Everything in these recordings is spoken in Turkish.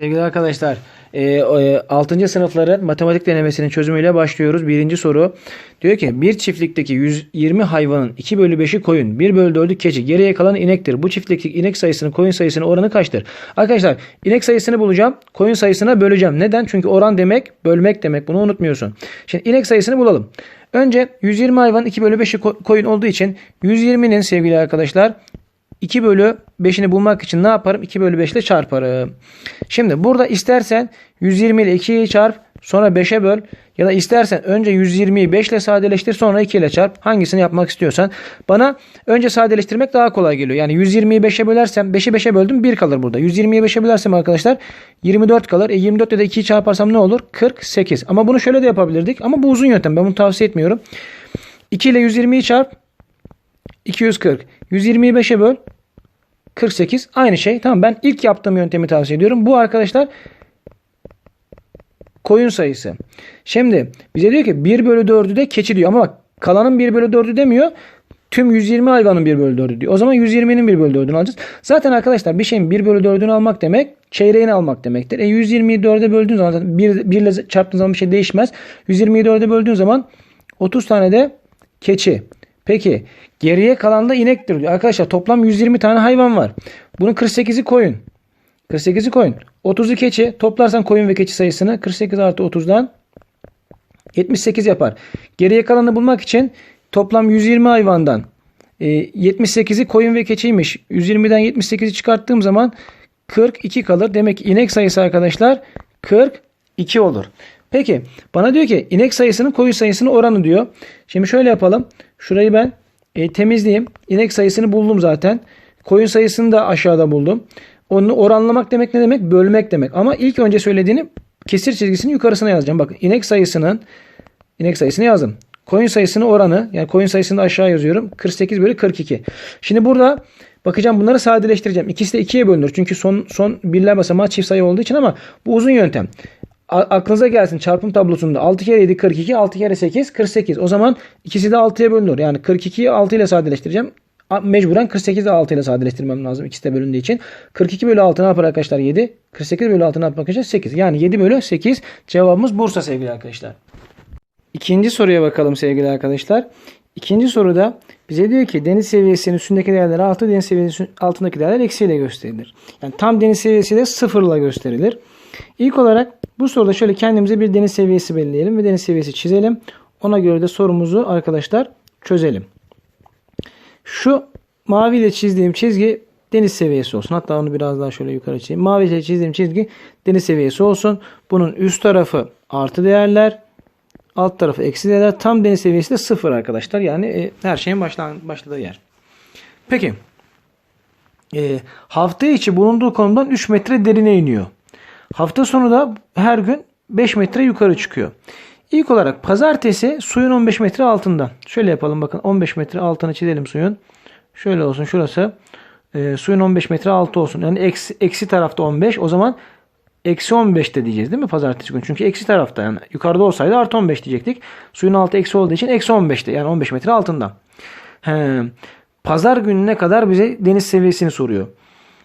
Sevgili arkadaşlar, e, e, 6. sınıfların matematik denemesinin çözümüyle başlıyoruz. Birinci soru diyor ki bir çiftlikteki 120 hayvanın 2 bölü 5'i koyun, 1 bölü 4'ü keçi, geriye kalan inektir. Bu çiftlikteki inek sayısının koyun sayısının oranı kaçtır? Arkadaşlar inek sayısını bulacağım, koyun sayısına böleceğim. Neden? Çünkü oran demek bölmek demek. Bunu unutmuyorsun. Şimdi inek sayısını bulalım. Önce 120 hayvan 2 bölü 5'i ko- koyun olduğu için 120'nin sevgili arkadaşlar 2 bölü 5'ini bulmak için ne yaparım? 2 bölü 5 ile çarparım. Şimdi burada istersen 120 ile 2'yi çarp sonra 5'e böl ya da istersen önce 120'yi 5 ile sadeleştir sonra 2 ile çarp. Hangisini yapmak istiyorsan. Bana önce sadeleştirmek daha kolay geliyor. Yani 120'yi 5'e bölersem 5'i 5'e böldüm 1 kalır burada. 120'yi 5'e bölersem arkadaşlar 24 kalır. E 24 ile de 2'yi çarparsam ne olur? 48. Ama bunu şöyle de yapabilirdik. Ama bu uzun yöntem. Ben bunu tavsiye etmiyorum. 2 ile 120'yi çarp 240. 120'yi 5'e böl. 48 aynı şey. Tamam ben ilk yaptığım yöntemi tavsiye ediyorum. Bu arkadaşlar koyun sayısı. Şimdi bize diyor ki 1 bölü 4'ü de keçi diyor. Ama bak kalanın 1 bölü 4'ü demiyor. Tüm 120 hayvanın 1 bölü 4'ü diyor. O zaman 120'nin 1 bölü 4'ünü alacağız. Zaten arkadaşlar bir şeyin 1 bölü 4'ünü almak demek çeyreğini almak demektir. E 120'yi 4'e böldüğün zaman zaten 1, 1 ile çarptığın zaman bir şey değişmez. 120'yi 4'e böldüğün zaman 30 tane de keçi. Peki geriye kalan da inektir diyor. Arkadaşlar toplam 120 tane hayvan var. Bunun 48'i koyun. 48'i koyun. 30'u keçi. Toplarsan koyun ve keçi sayısını 48 artı 30'dan 78 yapar. Geriye kalanı bulmak için toplam 120 hayvandan e, 78'i koyun ve keçiymiş. 120'den 78'i çıkarttığım zaman 42 kalır. Demek ki inek sayısı arkadaşlar 42 olur. Peki bana diyor ki inek sayısının koyun sayısının oranı diyor. Şimdi şöyle yapalım. Şurayı ben e, temizleyeyim. İnek sayısını buldum zaten. Koyun sayısını da aşağıda buldum. Onu oranlamak demek ne demek? Bölmek demek. Ama ilk önce söylediğini kesir çizgisinin yukarısına yazacağım. Bakın inek sayısının inek sayısını yazdım. Koyun sayısının oranı yani koyun sayısını da aşağı yazıyorum. 48 bölü 42. Şimdi burada bakacağım bunları sadeleştireceğim. İkisi de 2'ye bölünür. Çünkü son son birler basamağı çift sayı olduğu için ama bu uzun yöntem. Aklınıza gelsin çarpım tablosunda 6 kere 7 42 6 kere 8 48. O zaman ikisi de 6'ya bölünür. Yani 42'yi 6 ile sadeleştireceğim. Mecburen 48'i 6 ile sadeleştirmem lazım. İkisi de bölündüğü için. 42 bölü 6 ne yapar arkadaşlar? 7. 48 bölü 6 ne yapar arkadaşlar? 8. Yani 7 bölü 8. Cevabımız Bursa sevgili arkadaşlar. İkinci soruya bakalım sevgili arkadaşlar. İkinci soruda bize diyor ki deniz seviyesinin üstündeki değerler artı deniz seviyesinin altındaki değerler eksiyle gösterilir. Yani tam deniz seviyesi de sıfırla gösterilir. İlk olarak bu soruda şöyle kendimize bir deniz seviyesi belirleyelim ve deniz seviyesi çizelim. Ona göre de sorumuzu arkadaşlar çözelim. Şu mavi ile çizdiğim çizgi deniz seviyesi olsun. Hatta onu biraz daha şöyle yukarı çizeyim. Mavi ile çizdiğim çizgi deniz seviyesi olsun. Bunun üst tarafı artı değerler, alt tarafı eksi değerler. Tam deniz seviyesi de sıfır arkadaşlar. Yani e, her şeyin başladığı yer. Peki. E, hafta içi bulunduğu konumdan 3 metre derine iniyor. Hafta sonu da her gün 5 metre yukarı çıkıyor. İlk olarak pazartesi suyun 15 metre altında. Şöyle yapalım bakın 15 metre altını çizelim suyun. Şöyle olsun şurası. E, suyun 15 metre altı olsun. Yani eksi, eksi tarafta 15. O zaman eksi 15 de diyeceğiz değil mi pazartesi günü? Çünkü eksi tarafta yani yukarıda olsaydı artı 15 diyecektik. Suyun altı eksi olduğu için eksi 15'te yani 15 metre altında. He. Pazar gününe kadar bize deniz seviyesini soruyor.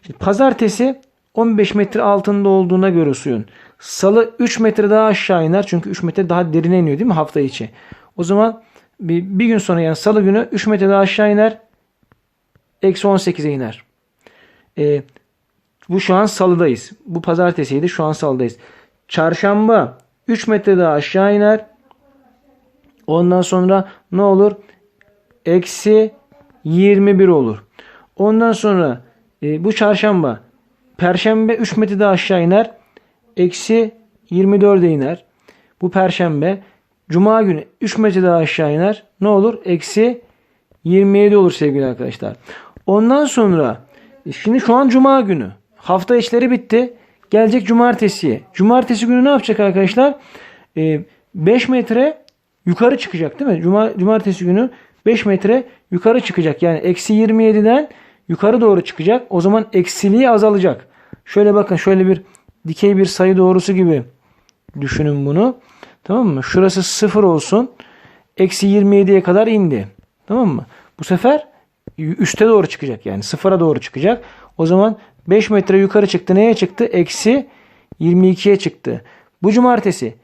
Şimdi pazartesi 15 metre altında olduğuna göre suyun. Salı 3 metre daha aşağı iner. Çünkü 3 metre daha derine iniyor değil mi hafta içi? O zaman bir, bir gün sonra yani salı günü 3 metre daha aşağı iner. Eksi 18'e iner. Ee, bu şu an salıdayız. Bu pazartesiydi şu an salıdayız. Çarşamba 3 metre daha aşağı iner. Ondan sonra ne olur? Eksi 21 olur. Ondan sonra e, bu çarşamba Perşembe 3 metre daha aşağı iner. Eksi 24'e iner. Bu perşembe. Cuma günü 3 metre daha aşağı iner. Ne olur? Eksi 27 olur sevgili arkadaşlar. Ondan sonra e, şimdi şu an cuma günü. Hafta işleri bitti. Gelecek cumartesiye. Cumartesi günü ne yapacak arkadaşlar? Ee, 5 metre yukarı çıkacak değil mi? Cuma, cumartesi günü 5 metre yukarı çıkacak. Yani eksi 27'den yukarı doğru çıkacak. O zaman eksiliği azalacak. Şöyle bakın şöyle bir dikey bir sayı doğrusu gibi düşünün bunu. Tamam mı? Şurası 0 olsun. Eksi 27'ye kadar indi. Tamam mı? Bu sefer üste doğru çıkacak yani sıfıra doğru çıkacak. O zaman 5 metre yukarı çıktı. Neye çıktı? Eksi 22'ye çıktı. Bu cumartesi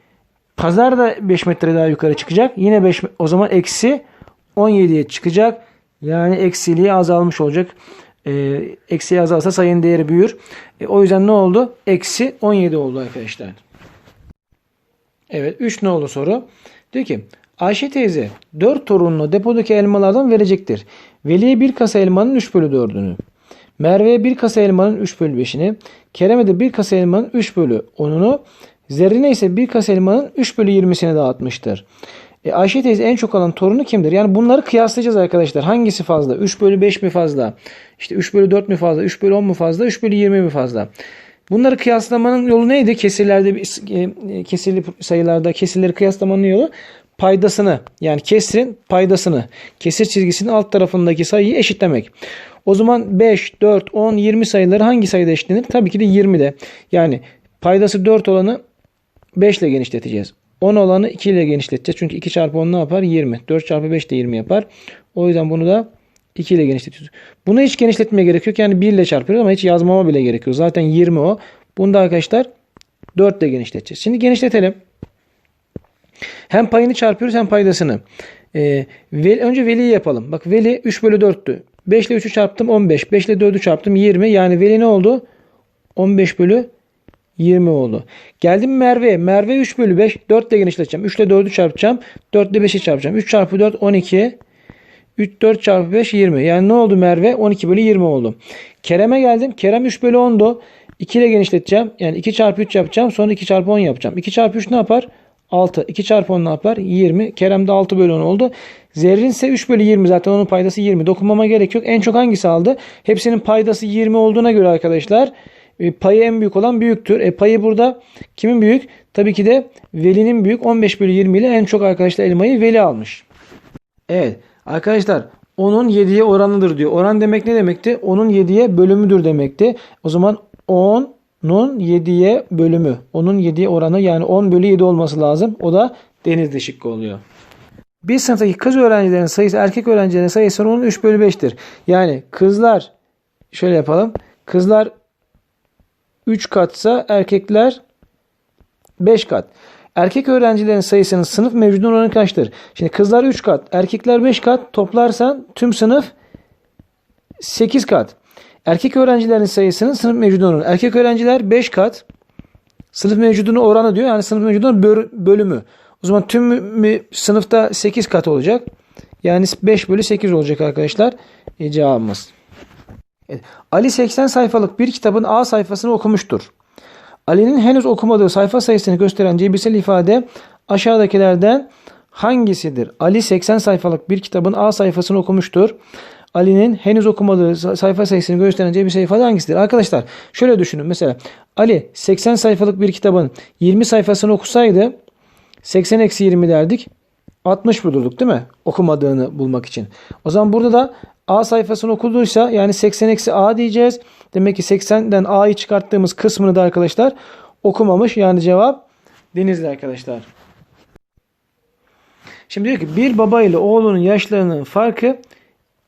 pazar da 5 metre daha yukarı çıkacak. Yine 5 o zaman eksi 17'ye çıkacak. Yani eksiliği azalmış olacak. E, eksiği azalsa sayının değeri büyür. E, o yüzden ne oldu? Eksi 17 oldu arkadaşlar. Evet 3 ne oldu soru? Diyor ki Ayşe teyze 4 torununu depodaki elmalardan verecektir. Veli'ye bir kasa elmanın 3 bölü 4'ünü. Merve'ye bir kasa elmanın 3 bölü 5'ini. Kerem'e de bir kasa elmanın 3 bölü 10'unu. Zerrin'e ise bir kasa elmanın 3 bölü 20'sini dağıtmıştır. E, Ayşe teyze en çok alan torunu kimdir? Yani bunları kıyaslayacağız arkadaşlar. Hangisi fazla? 3 bölü 5 mi fazla? İşte 3 bölü 4 mü fazla? 3 bölü 10 mu fazla? 3 bölü 20 mi fazla? Bunları kıyaslamanın yolu neydi? Kesirlerde e, kesirli sayılarda kesirleri kıyaslamanın yolu paydasını yani kesrin paydasını kesir çizgisinin alt tarafındaki sayıyı eşitlemek. O zaman 5, 4, 10, 20 sayıları hangi sayıda eşitlenir? Tabii ki de 20'de. Yani paydası 4 olanı 5 ile genişleteceğiz. 10 olanı 2 ile genişleteceğiz. Çünkü 2 çarpı 10 ne yapar? 20. 4 çarpı 5 de 20 yapar. O yüzden bunu da 2 ile genişletiyoruz. Bunu hiç genişletmeye gerek yok. Yani 1 ile çarpıyoruz ama hiç yazmama bile gerek yok. Zaten 20 o. Bunu da arkadaşlar 4 ile genişleteceğiz. Şimdi genişletelim. Hem payını çarpıyoruz hem paydasını. Ee, veli, önce veliyi yapalım. Bak veli 3 bölü 4'tü. 5 ile 3'ü çarptım 15. 5 ile 4'ü çarptım 20. Yani veli ne oldu? 15 bölü 20 oldu. Geldim Merve. Merve 3 bölü 5. 4 ile genişleteceğim. 3 ile 4'ü çarpacağım. 4 ile 5'i çarpacağım. 3 çarpı 4 12. 3 4 çarpı 5 20. Yani ne oldu Merve? 12 bölü 20 oldu. Kerem'e geldim. Kerem 3 bölü 10'du. 2 ile genişleteceğim. Yani 2 çarpı 3 yapacağım. Sonra 2 çarpı 10 yapacağım. 2 çarpı 3 ne yapar? 6. 2 çarpı 10 ne yapar? 20. Kerem de 6 bölü 10 oldu. Zerrin ise 3 bölü 20 zaten onun paydası 20. Dokunmama gerek yok. En çok hangisi aldı? Hepsinin paydası 20 olduğuna göre arkadaşlar e, payı en büyük olan büyüktür. E, payı burada kimin büyük? Tabii ki de Veli'nin büyük. 15 bölü 20 ile en çok arkadaşlar elmayı Veli almış. Evet arkadaşlar onun 7'ye oranıdır diyor. Oran demek ne demekti? Onun 7'ye bölümüdür demekti. O zaman 10'un 7'ye bölümü. Onun 7'ye oranı yani 10 bölü 7 olması lazım. O da Denizli şıkkı oluyor. Bir sınıftaki kız öğrencilerin sayısı erkek öğrencilerin sayısı onun 3 bölü 5'tir. Yani kızlar şöyle yapalım. Kızlar 3 katsa erkekler 5 kat. Erkek öğrencilerin sayısının sınıf mevcudu oranı kaçtır? Şimdi kızlar 3 kat, erkekler 5 kat. Toplarsan tüm sınıf 8 kat. Erkek öğrencilerin sayısının sınıf mevcudu oranı. Erkek öğrenciler 5 kat. Sınıf mevcudunu oranı diyor. Yani sınıf mevcudunun bölümü. O zaman tüm sınıfta 8 kat olacak. Yani 5 bölü 8 olacak arkadaşlar. E, cevabımız. Evet. Ali 80 sayfalık bir kitabın A sayfasını okumuştur. Ali'nin henüz okumadığı sayfa sayısını gösteren cebirsel ifade aşağıdakilerden hangisidir? Ali 80 sayfalık bir kitabın A sayfasını okumuştur. Ali'nin henüz okumadığı sayfa sayısını gösteren cebirsel ifade hangisidir? Arkadaşlar şöyle düşünün. Mesela Ali 80 sayfalık bir kitabın 20 sayfasını okusaydı 80 eksi 20 derdik. 60 bulurduk değil mi? Okumadığını bulmak için. O zaman burada da A sayfasını okuduysa yani 80 eksi A diyeceğiz. Demek ki 80'den A'yı çıkarttığımız kısmını da arkadaşlar okumamış. Yani cevap Denizli arkadaşlar. Şimdi diyor ki bir baba ile oğlunun yaşlarının farkı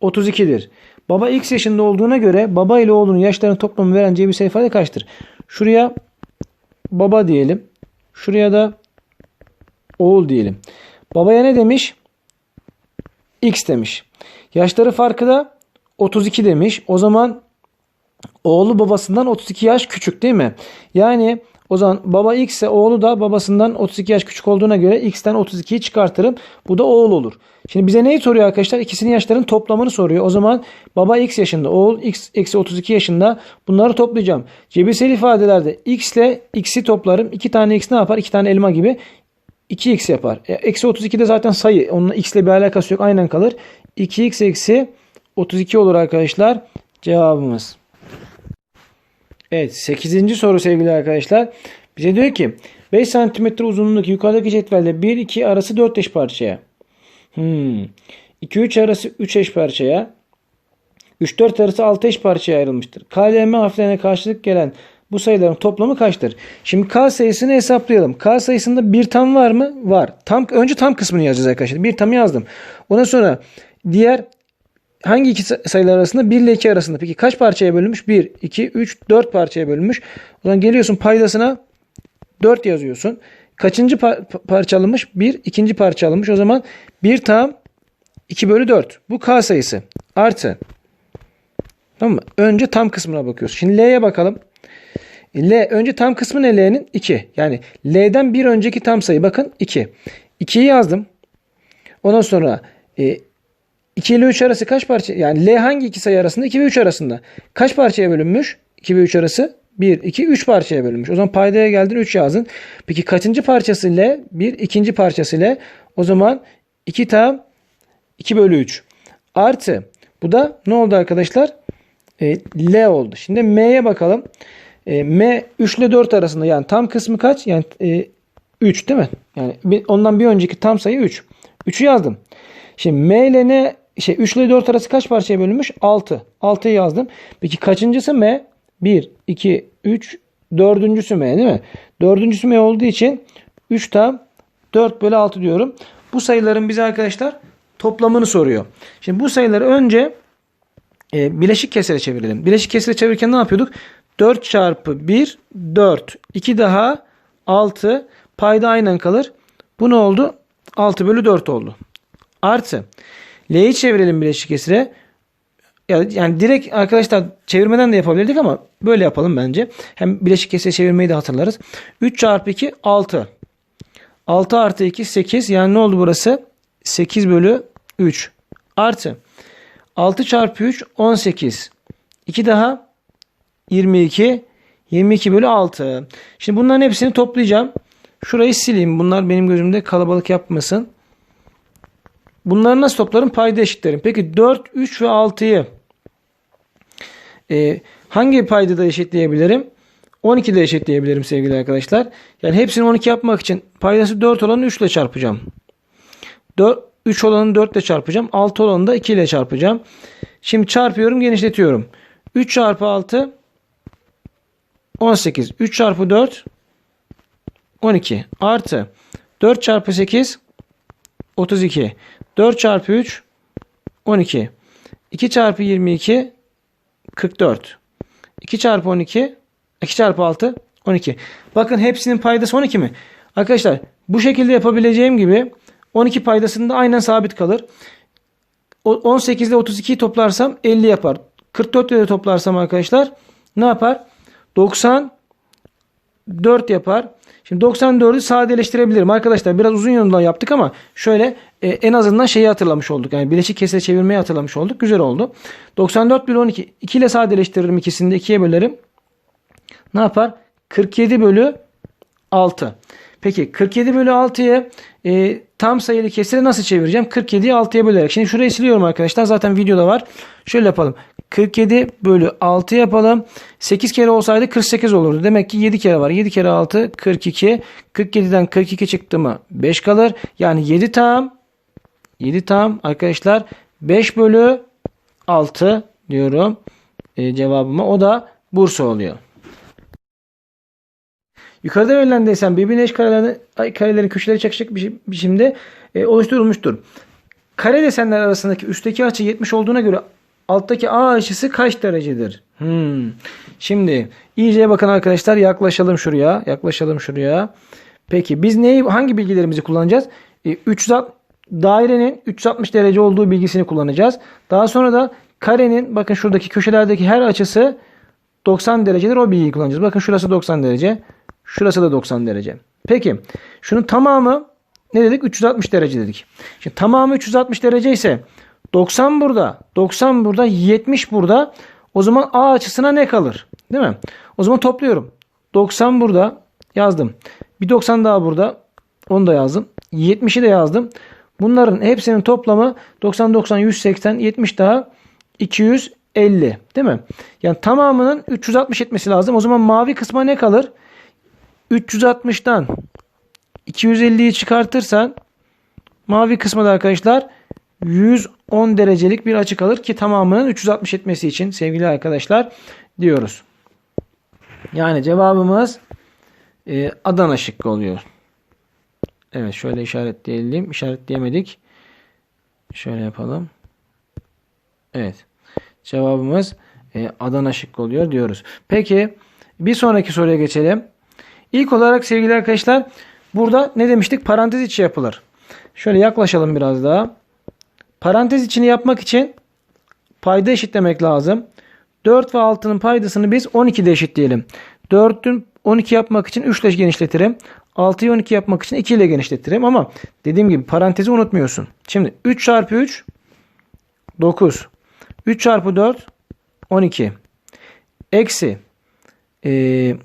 32'dir. Baba x yaşında olduğuna göre baba ile oğlunun yaşlarının toplamı veren cebirsel ifade kaçtır? Şuraya baba diyelim. Şuraya da oğul diyelim. Babaya ne demiş? X demiş. Yaşları farkı da 32 demiş. O zaman oğlu babasından 32 yaş küçük değil mi? Yani o zaman baba X ise oğlu da babasından 32 yaş küçük olduğuna göre X'ten 32'yi çıkartırım. Bu da oğul olur. Şimdi bize neyi soruyor arkadaşlar? İkisinin yaşlarının toplamını soruyor. O zaman baba X yaşında, oğul X eksi 32 yaşında. Bunları toplayacağım. Cebirsel ifadelerde X ile X'i toplarım. 2 tane X ne yapar? 2 tane elma gibi. 2x yapar. E, eksi 32 de zaten sayı. Onunla x ile bir alakası yok. Aynen kalır. 2x eksi 32 olur arkadaşlar. Cevabımız. Evet 8. soru sevgili arkadaşlar. Bize diyor ki 5 cm uzunluğundaki yukarıdaki cetvelde 1-2 arası 4 eş parçaya. Hmm. 2-3 arası 3 eş parçaya. 3-4 arası 6 eş parçaya ayrılmıştır. KLM harflerine karşılık gelen bu sayıların toplamı kaçtır? Şimdi K sayısını hesaplayalım. K sayısında bir tam var mı? Var. Tam önce tam kısmını yazacağız arkadaşlar. Bir tam yazdım. Ondan sonra diğer hangi iki sayılar arasında? 1 ile 2 arasında. Peki kaç parçaya bölünmüş? 1, 2, 3, 4 parçaya bölünmüş. O zaman geliyorsun paydasına 4 yazıyorsun. Kaçıncı par- pa- parça alınmış? 1. ikinci parça alınmış. O zaman 1 tam 2 bölü 4. Bu K sayısı. Artı. Tamam mı? Önce tam kısmına bakıyoruz. Şimdi L'ye bakalım. L önce tam kısmı ne L'nin? 2. Yani L'den bir önceki tam sayı bakın 2. 2'yi yazdım. Ondan sonra e, 2 ile 3 arası kaç parça? Yani L hangi iki sayı arasında? 2 ve 3 arasında. Kaç parçaya bölünmüş? 2 ve 3 arası 1, 2, 3 parçaya bölünmüş. O zaman paydaya geldin 3 yazdın. Peki kaçıncı parçası L? 1, ikinci parçası L. O zaman 2 tam 2 bölü 3. Artı. Bu da ne oldu arkadaşlar? E, L oldu. Şimdi M'ye bakalım. E, M 3 ile 4 arasında yani tam kısmı kaç? Yani e, 3 değil mi? Yani bir, ondan bir önceki tam sayı 3. 3'ü yazdım. Şimdi M ile ne şey 3 ile 4 arası kaç parçaya bölünmüş? 6. 6'yı yazdım. Peki kaçıncısı M? 1, 2, 3, dördüncüsü M değil mi? Dördüncüsü M olduğu için 3 tam 4 bölü 6 diyorum. Bu sayıların bize arkadaşlar toplamını soruyor. Şimdi bu sayıları önce e, bileşik kesire çevirelim. Bileşik kesire çevirirken ne yapıyorduk? 4 çarpı 1 4. 2 daha 6. Payda aynen kalır. Bu ne oldu? 6 bölü 4 oldu. Artı. L'yi çevirelim bileşik kesire. Ya- Yani direkt arkadaşlar çevirmeden de yapabilirdik ama böyle yapalım bence. Hem bileşik kesire çevirmeyi de hatırlarız. 3 çarpı 2 6. 6 artı 2 8. Yani ne oldu burası? 8 bölü 3. Artı. 6 çarpı 3 18. 2 daha 22. 22 bölü 6. Şimdi bunların hepsini toplayacağım. Şurayı sileyim. Bunlar benim gözümde kalabalık yapmasın. Bunları nasıl toplarım? Payda eşitlerim. Peki 4, 3 ve 6'yı e, hangi paydada eşitleyebilirim? 12'de eşitleyebilirim sevgili arkadaşlar. Yani hepsini 12 yapmak için paydası 4 olanı 3 ile çarpacağım. 4, 3 olanı 4 ile çarpacağım. 6 olanı da 2 ile çarpacağım. Şimdi çarpıyorum genişletiyorum. 3 çarpı 6 18. 3 çarpı 4 12. Artı 4 çarpı 8 32. 4 çarpı 3 12. 2 çarpı 22 44. 2 çarpı 12 2 çarpı 6 12. Bakın hepsinin paydası 12 mi? Arkadaşlar bu şekilde yapabileceğim gibi 12 paydasında aynen sabit kalır. O- 18 ile 32'yi toplarsam 50 yapar. 44 ile toplarsam arkadaşlar ne yapar? 94 yapar. Şimdi 94'ü sadeleştirebilirim. Arkadaşlar biraz uzun yoldan yaptık ama şöyle e, en azından şeyi hatırlamış olduk. Yani bileşik kesire çevirmeyi hatırlamış olduk. Güzel oldu. 94 bölü 12. 2 ile sadeleştiririm ikisini de 2'ye bölerim. Ne yapar? 47 bölü 6. Peki 47 bölü 6'yı e, tam sayılı kesire nasıl çevireceğim? 47'yi 6'ya bölerek. Şimdi şurayı siliyorum arkadaşlar. Zaten videoda var. Şöyle yapalım. 47 bölü 6 yapalım. 8 kere olsaydı 48 olurdu. Demek ki 7 kere var. 7 kere 6 42. 47'den 42 çıktı mı 5 kalır. Yani 7 tam 7 tam arkadaşlar 5 bölü 6 diyorum e, cevabıma. O da Bursa oluyor. Yukarıda verilen desen birbirine eş karelerin, köşeleri çakışık bir biçimde e, oluşturulmuştur. Kare desenler arasındaki üstteki açı 70 olduğuna göre alttaki A açısı kaç derecedir? Hmm. Şimdi iyice bakın arkadaşlar yaklaşalım şuraya. Yaklaşalım şuraya. Peki biz neyi hangi bilgilerimizi kullanacağız? E, 360 dairenin 360 derece olduğu bilgisini kullanacağız. Daha sonra da karenin bakın şuradaki köşelerdeki her açısı 90 derecedir o bilgiyi kullanacağız. Bakın şurası 90 derece. Şurası da 90 derece. Peki şunun tamamı ne dedik? 360 derece dedik. Şimdi tamamı 360 derece ise 90 burada, 90 burada, 70 burada. O zaman A açısına ne kalır? Değil mi? O zaman topluyorum. 90 burada yazdım. Bir 90 daha burada. Onu da yazdım. 70'i de yazdım. Bunların hepsinin toplamı 90 90 180 70 daha 250 değil mi? Yani tamamının 360 etmesi lazım. O zaman mavi kısma ne kalır? 360'tan 250'yi çıkartırsan mavi kısmı da arkadaşlar 110 derecelik bir açı kalır ki tamamının 360 etmesi için sevgili arkadaşlar diyoruz. Yani cevabımız e, Adana şıkkı oluyor. Evet şöyle işaretleyelim. İşaretleyemedik. Şöyle yapalım. Evet. Cevabımız e, Adana şıkkı oluyor diyoruz. Peki bir sonraki soruya geçelim. İlk olarak sevgili arkadaşlar burada ne demiştik? Parantez içi yapılır. Şöyle yaklaşalım biraz daha. Parantez içini yapmak için payda eşitlemek lazım. 4 ve 6'nın paydasını biz 12'de eşitleyelim. 4'ün 12 yapmak için 3 ile genişletirim. 6'yı 12 yapmak için 2 ile genişletirim. Ama dediğim gibi parantezi unutmuyorsun. Şimdi 3 çarpı 3 9. 3 çarpı 4 12. Eksi. Ee,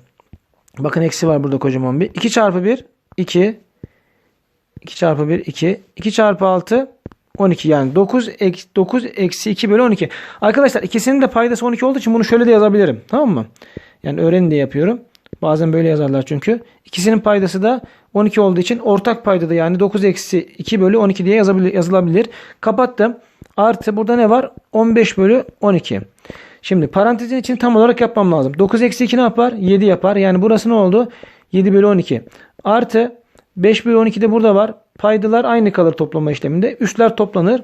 bakın eksi var burada kocaman bir. 2 çarpı 1 2. 2 çarpı 1 2. 2 çarpı 6 12 yani 9 eksi 9 eksi 2 bölü 12. Arkadaşlar ikisinin de paydası 12 olduğu için bunu şöyle de yazabilirim. Tamam mı? Yani öğrenin diye yapıyorum. Bazen böyle yazarlar çünkü. İkisinin paydası da 12 olduğu için ortak payda da yani 9 eksi 2 bölü 12 diye yazabilir, yazılabilir. Kapattım. Artı burada ne var? 15 bölü 12. Şimdi parantezin için tam olarak yapmam lazım. 9 eksi 2 ne yapar? 7 yapar. Yani burası ne oldu? 7 bölü 12. Artı 5 bölü 12 de burada var. Paydalar aynı kalır toplama işleminde. Üstler toplanır.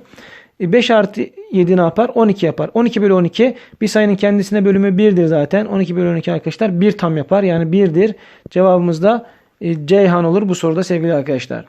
5 artı 7 ne yapar? 12 yapar. 12 bölü 12 bir sayının kendisine bölümü 1'dir zaten. 12 bölü 12 arkadaşlar 1 tam yapar. Yani 1'dir. Cevabımız da e, Ceyhan olur bu soruda sevgili arkadaşlar.